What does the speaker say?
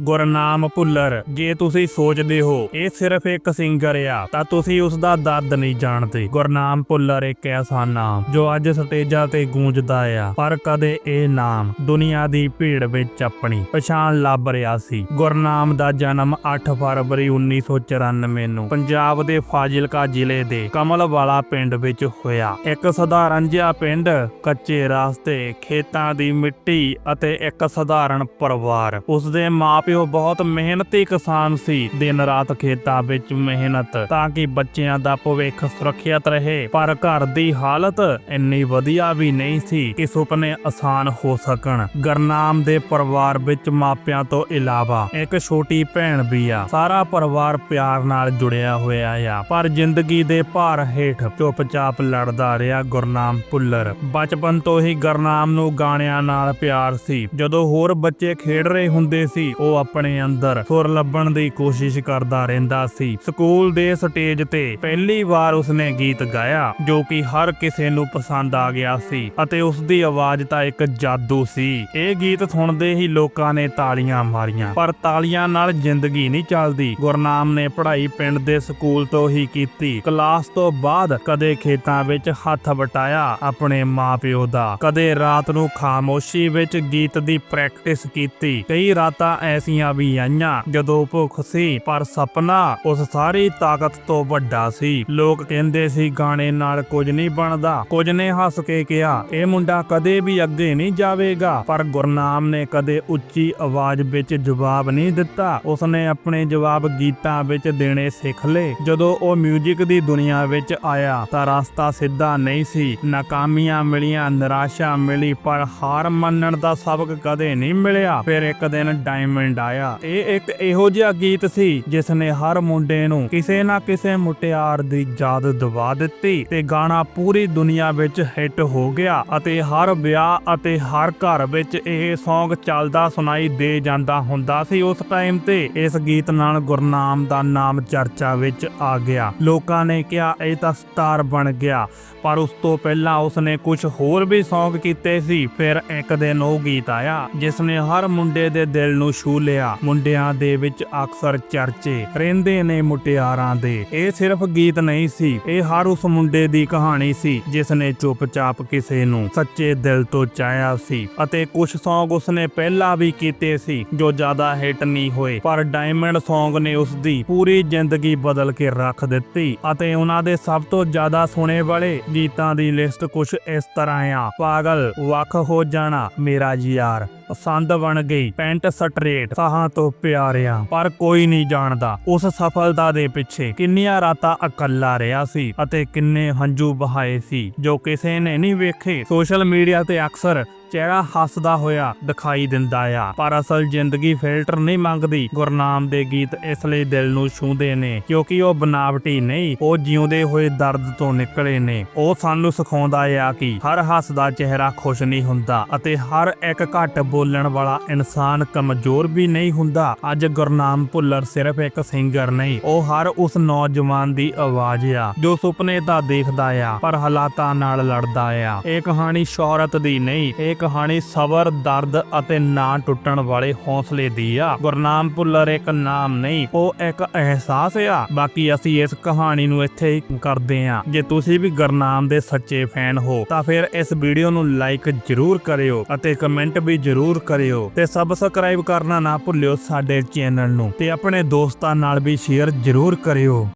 ਗੁਰਨਾਮ ਭੁੱਲਰ, ਜੇ ਤੁਸੀਂ ਸੋਚਦੇ ਹੋ ਇਹ ਸਿਰਫ ਇੱਕ ਸਿੰਗਰ ਆ, ਤਾਂ ਤੁਸੀਂ ਉਸ ਦਾ ਦਰਦ ਨਹੀਂ ਜਾਣਦੇ। ਗੁਰਨਾਮ ਭੁੱਲਰ ਇੱਕ ਐਸਾ ਨਾਮ, ਜੋ ਅੱਜ ਸਟੇਜਾਂ ਤੇ ਗੂੰਜਦਾ ਆ, ਪਰ ਕਦੇ ਇਹ ਨਾਮ ਦੁਨੀਆ ਦੀ ਭੀੜ ਵਿੱਚ ਆਪਣੀ ਪਛਾਣ ਲੱਭ ਰਿਹਾ ਸੀ। ਗੁਰਨਾਮ ਦਾ ਜਨਮ 8 ਫਰਵਰੀ 1994 ਨੂੰ ਪੰਜਾਬ ਦੇ ਫਾਜ਼ਿਲਕਾ ਜ਼ਿਲ੍ਹੇ ਦੇ ਕਮਲਵਾਲਾ ਪਿੰਡ ਵਿੱਚ ਹੋਇਆ। ਇੱਕ ਸਧਾਰਨ ਜਿਹਾ ਪਿੰਡ, ਕੱਚੇ ਰਾਸਤੇ, ਖੇਤਾਂ ਦੀ ਮਿੱਟੀ ਅਤੇ ਇੱਕ ਸਧਾਰਨ ਪਰਿਵਾਰ। ਉਸਦੇ ਮਾਪਿਓ ਬਹੁਤ ਮਿਹਨਤੀ ਕਿਸਾਨ ਸੀ। ਦਿਨ ਰਾਤ ਖੇਤਾਂ ਵਿੱਚ ਮਿਹਨਤ ਤਾਂ ਕਿ ਬੱਚਿਆਂ ਦਾ ਭਵਿੱਖ ਸੁਰੱਖਿਅਤ ਰਹੇ। ਪਰ ਘਰ ਦੀ ਹਾਲਤ ਇੰਨੀ ਵਧੀਆ ਵੀ ਨਹੀਂ ਸੀ ਕਿ ਸੁਪਨੇ ਆਸਾਨ ਹੋ ਸਕਣ। ਗਰਨਾਮ ਦੇ ਪਰਿਵਾਰ ਵਿੱਚ ਮਾਪਿਆਂ ਤੋਂ ਇਲਾਵਾ ਇੱਕ ਛੋਟੀ ਭੈਣ ਵੀ ਆ। ਸਾਰਾ ਪਰਿਵਾਰ ਪਿਆਰ ਨਾਲ ਜੁੜਿਆ ਹੋਇਆ ਆ। ਪਰ ਜ਼ਿੰਦਗੀ ਦੇ ਭਾਰ ਹੇਠ ਚੁੱਪਚਾਪ ਲੜਦਾ ਰਿਹਾ ਗੁਰਨਾਮ ਭੁੱਲਰ ਬਚਪਨ ਤੋਂ ਹੀ ਗੁਰਨਾਮ ਨੂੰ ਗਾਣਿਆਂ ਨਾਲ ਪਿਆਰ ਸੀ। ਜਦੋਂ ਹੋਰ ਬੱਚੇ ਖੇਡ ਰਹੇ ਹੁੰਦੇ ਸੀ, ਉਹ ਆਪਣੇ ਅੰਦਰ ਸੁਰ ਲੱਭਣ ਦੀ ਕੋਸ਼ਿਸ਼ ਕਰਦਾ ਰਹਿੰਦਾ ਸੀ। ਸਕੂਲ ਦੇ ਸਟੇਜ ਤੇ ਪਹਿਲੀ ਵਾਰ ਉਸਨੇ ਗੀਤ ਗਾਇਆ, ਜੋ ਕਿ ਹਰ ਕਿਸੇ ਨੂੰ ਪਸੰਦ ਆ ਗਿਆ ਸੀ ਅਤੇ ਉਸ ਦੀ ਆਵਾਜ਼ ਤਾਂ ਇੱਕ ਜਾਦੂ ਸੀ। ਇਹ ਗੀਤ ਸੁਣਦੇ ਹੀ ਲੋਕਾਂ ਨੇ ਤਾਲੀਆਂ ਮਾਰੀਆਂ, ਪਰ ਤਾਲੀਆਂ ਨਾਲ ਜ਼ਿੰਦਗੀ ਨਹੀਂ ਚੱਲਦੀ। ਗੁਰਨਾਮ ਨੇ ਪੜ੍ਹਾਈ ਪਿੰਡ ਦੇ ਸਕੂਲ ਤੋਂ ਹੀ ਕੀਤੀ। ਕਲਾਸ ਤੋਂ ਬਾਅਦ ਕਦੇ ਖੇਤਾਂ ਵਿੱਚ ਹੱਥ ਵਟਾਇਆ ਆਪਣੇ ਮਾਪਿਓ ਦਾ। ਕਦੇ ਰਾਤ ਨੂੰ ਖਾਮੋਸ਼ੀ ਵਿੱਚ ਗੀਤ ਦੀ ਪ੍ਰੈਕਟਿਸ ਕੀਤੀ। ਕਈ ਰਾਤਾਂ ਐਸੀਆਂ ਵੀ ਆਈਆਂ। ਜਦੋਂ ਭੁੱਖ ਸੀ, ਪਰ ਸੁਪਨਾ ਉਸ ਸਾਰੀ ਤਾਕਤ ਤੋਂ ਵੱਡਾ ਸੀ। ਲੋਕ ਕਹਿੰਦੇ ਸੀ, ਗਾਣੇ ਨਾਲ ਕੁਝ ਨਹੀਂ ਬਣਦਾ। ਕੁਝ ਨੇ ਹੱਸ ਕੇ ਕਿਹਾ, ਇਹ ਮੁੰਡਾ ਕਦੇ ਵੀ ਅੱਗੇ ਨਹੀਂ ਜਾਵੇਗਾ। ਪਰ ਗੁਰਨਾਮ ਨੇ ਕਦੇ ਉੱਚੀ ਆਵਾਜ਼ ਵਿੱਚ ਜਵਾਬ ਨਹੀਂ ਦਿੱਤਾ। ਉਸਨੇ ਆਪਣੇ ਜਵਾਬ ਗੀਤਾਂ ਵਿੱਚ ਦੇਣੇ ਸਿੱਖ ਲਏ। ਜਦੋਂ ਉਹ 뮤직 ਦੀ ਦੁਨੀਆ ਵਿੱਚ ਆਇਆ, ਤਾਂ ਰਸਤਾ ਸਿੱਧਾ ਨਹੀਂ ਸੀ। ਨਾਕਾਮੀਆਂ ਮਿਲੀਆਂ, ਨਿਰਾਸ਼ਾ ਮਿਲੀ, ਪਰ ਹਾਰ ਮੰਨਣ ਦਾ ਸਬਕ ਕਦੇ ਨਹੀਂ ਮਿਲਿਆ। ਫਿਰ ਇੱਕ ਦਿਨ ਡਾਇਮੰਡ ਆਇਆ ਇਹ ਇੱਕ ਇਹੋ ਜਿਹਾ ਗੀਤ ਸੀ ਜਿਸ ਨੇ ਹਰ ਮੁੰਡੇ ਨੂੰ ਕਿਸੇ ਨਾ ਕਿਸੇ ਮੁਟਿਆਰ ਦੀ ਯਾਦ ਦਿਵਾ ਦਿੱਤੀ ਤੇ ਗਾਣਾ ਪੂਰੀ ਦੁਨੀਆ ਵਿੱਚ ਹਿੱਟ ਹੋ ਗਿਆ ਅਤੇ ਹਰ ਵਿਆਹ ਅਤੇ ਹਰ ਘਰ ਵਿੱਚ ਇਹ Song ਚੱਲਦਾ ਸੁਣਾਈ ਦੇ ਜਾਂਦਾ ਹੁੰਦਾ ਸੀ। ਉਸ ਟਾਈਮ ਤੇ ਇਸ ਗੀਤ ਨਾਲ ਗੁਰਨਾਮ ਦਾ ਨਾਮ ਚਰਚਾ ਵਿੱਚ ਆ ਗਿਆ। ਲੋਕਾਂ ਨੇ ਕਿਹਾ, ਇਹ ਤਾਂ ਸਟਾਰ ਬਣ ਗਿਆ। ਪਰ ਉਸ ਤੋਂ ਪਹਿਲਾਂ ਉਸਨੇ ਕੁਝ ਹੋਰ ਵੀ ਸੌਂਗ ਕੀਤੇ ਸੀ। ਫਿਰ ਇੱਕ ਦਿਨ ਉਹ ਗੀਤ ਆਇਆ ਜਿਸ ਨੇ ਹਰ ਮੁੰਡੇ ਦੇ ਦਿਲ ਨੂੰ ਛੂ ਲਿਆ ਮੁੰਡਿਆਂ ਦੇ ਵਿੱਚ ਅਕਸਰ ਚਰਚੇ, ਰਹਿੰਦੇ ਨੇ ਮੁਟਿਆਰਾਂ ਦੇ। ਇਹ ਸਿਰਫ ਗੀਤ ਨਹੀਂ ਸੀ, ਇਹ ਹਰ ਉਸ ਮੁੰਡੇ ਦੀ ਕਹਾਣੀ ਸੀ, ਜਿਸ ਨੇ ਚੁੱਪਚਾਪ ਕਿਸੇ ਨੂੰ ਸੱਚੇ ਦਿਲ ਤੋਂ ਚਾਹਿਆ ਸੀ ਅਤੇ ਕੁਝ ਸੌਂਗ ਉਸਨੇ ਪਹਿਲਾਂ ਵੀ ਕੀਤੇ ਸੀ, ਜੋ ਜ਼ਿਆਦਾ ਹਿੱਟ ਨਹੀਂ ਹੋਏ, ਪਰ ਡਾਇਮੰਡ ਸੌਂਗ ਨੇ ਉਸ ਦੀ ਪੂਰੀ ਜ਼ਿੰਦਗੀ ਬਦਲ ਕੇ ਰੱਖ ਦਿੱਤੀ ਅਤੇ ਉਹਨਾਂ ਦੇ ਸਭ ਤੋਂ ਜ਼ਿਆਦਾ ਸੁਣੇ ਵਾਲੇ ਗੀਤਾਂ ਦੀ ਲਿਸਟ ਕੁਝ ਇਸ ਤਰ੍ਹਾਂ ਆ, ਪਾਗਲ, ਵੱਖ ਹੋ ਜਾਣਾ ਮੇਰਾ ਯਾਰ। ਪਸੰਦ ਬਣ ਗਈ। ਪੈਂਟ, ਸਟਰੇਟ, ਸਾਹਾਂ ਤੋਂ ਪਿਆਰਿਆਂ, ਪਰ ਕੋਈ ਨਹੀਂ ਜਾਣਦਾ ਉਸ ਸਫਲਤਾ ਦੇ ਪਿੱਛੇ ਕਿੰਨੀਆਂ ਰਾਤਾਂ ਇਕੱਲਾ ਰਿਹਾ ਸੀ ਅਤੇ ਕਿੰਨੇ ਹੰਝੂ ਬਹਾਏ ਸੀ, ਜੋ ਕਿਸੇ ਨੇ ਨਹੀਂ ਵੇਖੇ। ਸੋਸ਼ਲ ਮੀਡੀਆ ਤੇ ਅਕਸਰ ਚਿਹਰਾ ਹੱਸਦਾ ਹੋਇਆ ਦਿਖਾਈ ਦਿੰਦਾ ਆ। ਪਰ ਅਸਲ ਜ਼ਿੰਦਗੀ ਫਿਲਟਰ ਨਹੀਂ ਮੰਗਦੀ ਗੁਰਨਾਮ ਦੇ ਗੀਤ ਇਸ ਲਈ ਦਿਲ ਨੂੰ ਛੂੰਹਦੇ ਨੇ, ਕਿਉਂਕਿ ਉਹ ਬਨਾਵਟੀ ਨਹੀਂ, ਉਹ ਜਿਉਂਦੇ ਹੋਏ ਦਰਦ ਤੋਂ ਨਿਕਲੇ ਨੇ। ਉਹ ਸਾਨੂੰ ਸਿਖਾਉਂਦਾ ਆ ਕਿ ਹਰ ਹੱਸਦਾ ਚਿਹਰਾ ਖੁਸ਼ ਨਹੀਂ ਹੁੰਦਾ ਅਤੇ ਹਰ ਇੱਕ ਘੱਟ ਬੋਲਣ ਵਾਲਾ ਇਨਸਾਨ ਕਮਜ਼ੋਰ ਵੀ ਨਹੀਂ ਹੁੰਦਾ। ਅੱਜ ਗੁਰਨਾਮ ਭੁੱਲਰ ਸਿਰਫ ਇੱਕ ਸਿੰਗਰ ਨਹੀਂ, ਉਹ ਹਰ ਉਸ ਨੌਜਵਾਨ ਦੀ ਆਵਾਜ਼ ਆ, ਜੋ ਸੁਪਨੇ ਤਾਂ ਦੇਖਦਾ ਆ, ਪਰ ਹਾਲਾਤਾਂ ਨਾਲ ਲੜਦਾ ਆ। ਇਹ ਕਹਾਣੀ ਸ਼ੋਹਰਤ ਦੀ ਨਹੀਂ, ਇਹ ਕਹਾਣੀ ਸਬਰ, ਦਰਦ ਅਤੇ ਨਾ ਟੁੱਟਣ ਵਾਲੇ ਹੌਸਲੇ ਦੀ ਆ। ਗੁਰਨਾਮ ਭੁੱਲਰ ਇੱਕ ਨਾਮ ਨਹੀਂ, ਉਹ ਇੱਕ ਅਹਿਸਾਸ ਆ। ਬਾਕੀ ਅਸੀਂ ਇਸ ਕਹਾਣੀ ਨੂੰ ਇੱਥੇ ਹੀ ਕਰਦੇ ਆ। ਜੇ ਤੁਸੀਂ ਵੀ ਗੁਰਨਾਮ ਦੇ ਸੱਚੇ ਫੈਨ ਹੋ, ਤਾਂ ਫਿਰ ਇਸ ਵੀਡੀਓ ਨੂੰ ਲਾਈਕ ਜਰੂਰ ਕਰਿਓ ਅਤੇ ਕਮੈਂਟ ਵੀ ਜਰੂਰ ਕਰਿਓ। ਤੇ ਸਬਸਕ੍ਰਾਈਬ ਕਰਨਾ ਨਾ ਭੁੱਲਿਓ ਸਾਡੇ ਚੈਨਲ ਨੂੰ। ਤੇ ਆਪਣੇ ਦੋਸਤਾਂ ਨਾਲ ਵੀ ਸ਼ੇਅਰ ਜਰੂਰ ਕਰਿਓ।